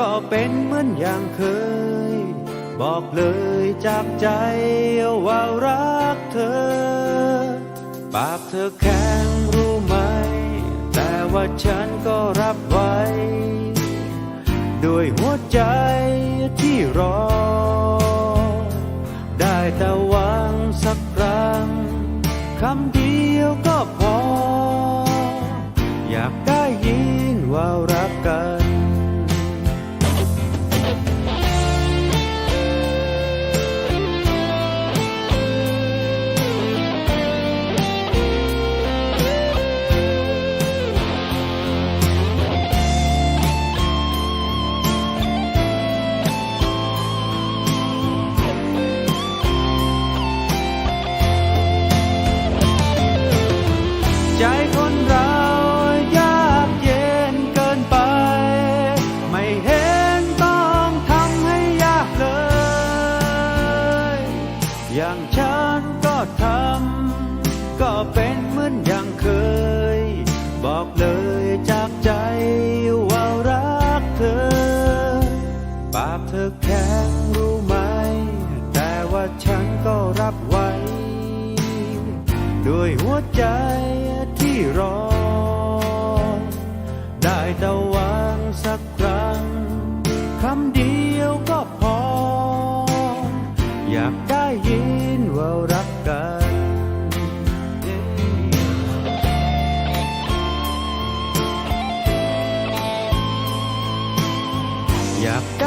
ก็เป็นเหมือนอย่างเคย บอกเลยจากใจว่ารักเธอ ปากเธอแข็งรู้ไหม แต่ว่าฉันก็รับไว้ ด้วยหัวใจที่รอ ได้แต่หวังสักครั้งคำเดียวก็พอ อยากได้ยินว่ารักกัน ฉันก็ทำ ก็เป็นเหมือนอย่างเคย บอกเลยจากใจว่ารักเธอ ปากเธอแข็งรู้ไหม แต่ว่าฉันก็รับไว้ ด้วยหัวใจที่รอ ได้แต่หวังสักครั้ง คำเดียวก็พอ อยากได้ยินว่ารักกัน gap